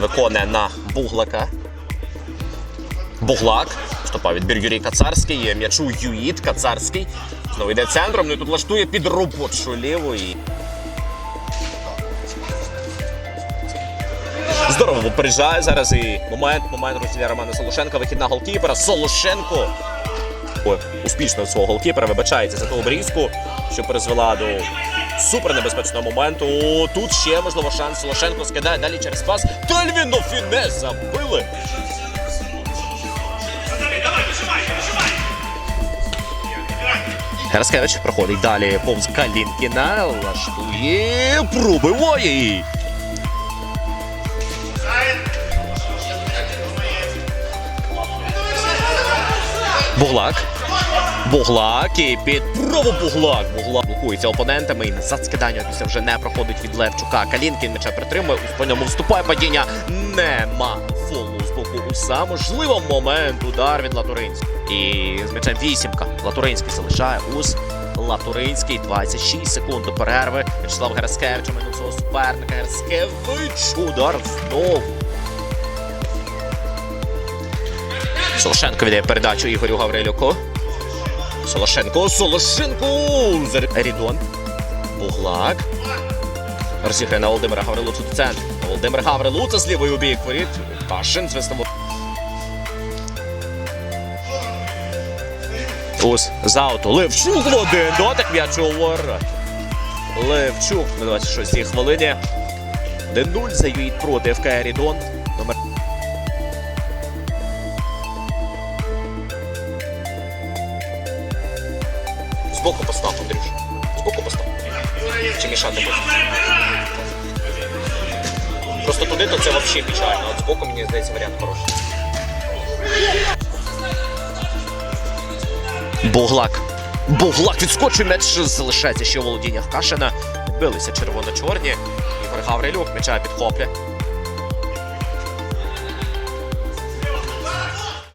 виконує на Буглака. Буглак. Вступав відбір Юрій Кацарський. М'ячу Юїт Кацарський. Знову йде центром. Ну і тут влаштує під робочу ліву. І... Здорово попереджає зараз і момент, момент розділя Романа Солошенка, вихід на голкіпера. Солошенко успішно свого голкіпера вибачається за ту обрізку, що призвела до супернебезпечного моменту. Тут ще можливо шанс. Солошенко скидає далі через пас. Тельвіно Фіне забили. Герскевич проходить далі повз Калінкіна, лаштує, пробиває Буглак. Буглак і під праву Буглак. Буглак блокується опонентами і назад скидання після вже не проходить від Левчука. Калінкін м'яча притримує, по ньому вступає падіння. Нема фолу з боку уса. Можливо, момент удар від Латуринського. І з м'ячем вісімка. Латуринський залишає ус. Латуринський 26 секунд до перерви. Вячеслав Герскевич минув суперника. Герскевич. Удар знову. Солошенко віддає передачу Ігорю Гаврилюку. Солошенко, Солошенко! Рідон. Буглак. Розіграє на Володимира Гаврилуцу до центру. Володимир Гаврилуца з лівої у бік воріт. Пашин з весному. Ус за ауту. Левчук в один дотик м'ячу у. Левчук на 26-й хвилині. 1-0 за проти ФК Рідон. Збоку постав, Андрюш. Збоку постав. Чи мішати буде? Просто туди то це взагалі печально, от збоку мені здається варіант хороший. Буглак. Буглак відскочує м'яч залишається ще у володіннях Кашина. Билися червоно-чорні. Ігор Гаврилюк м'яча підхоплює.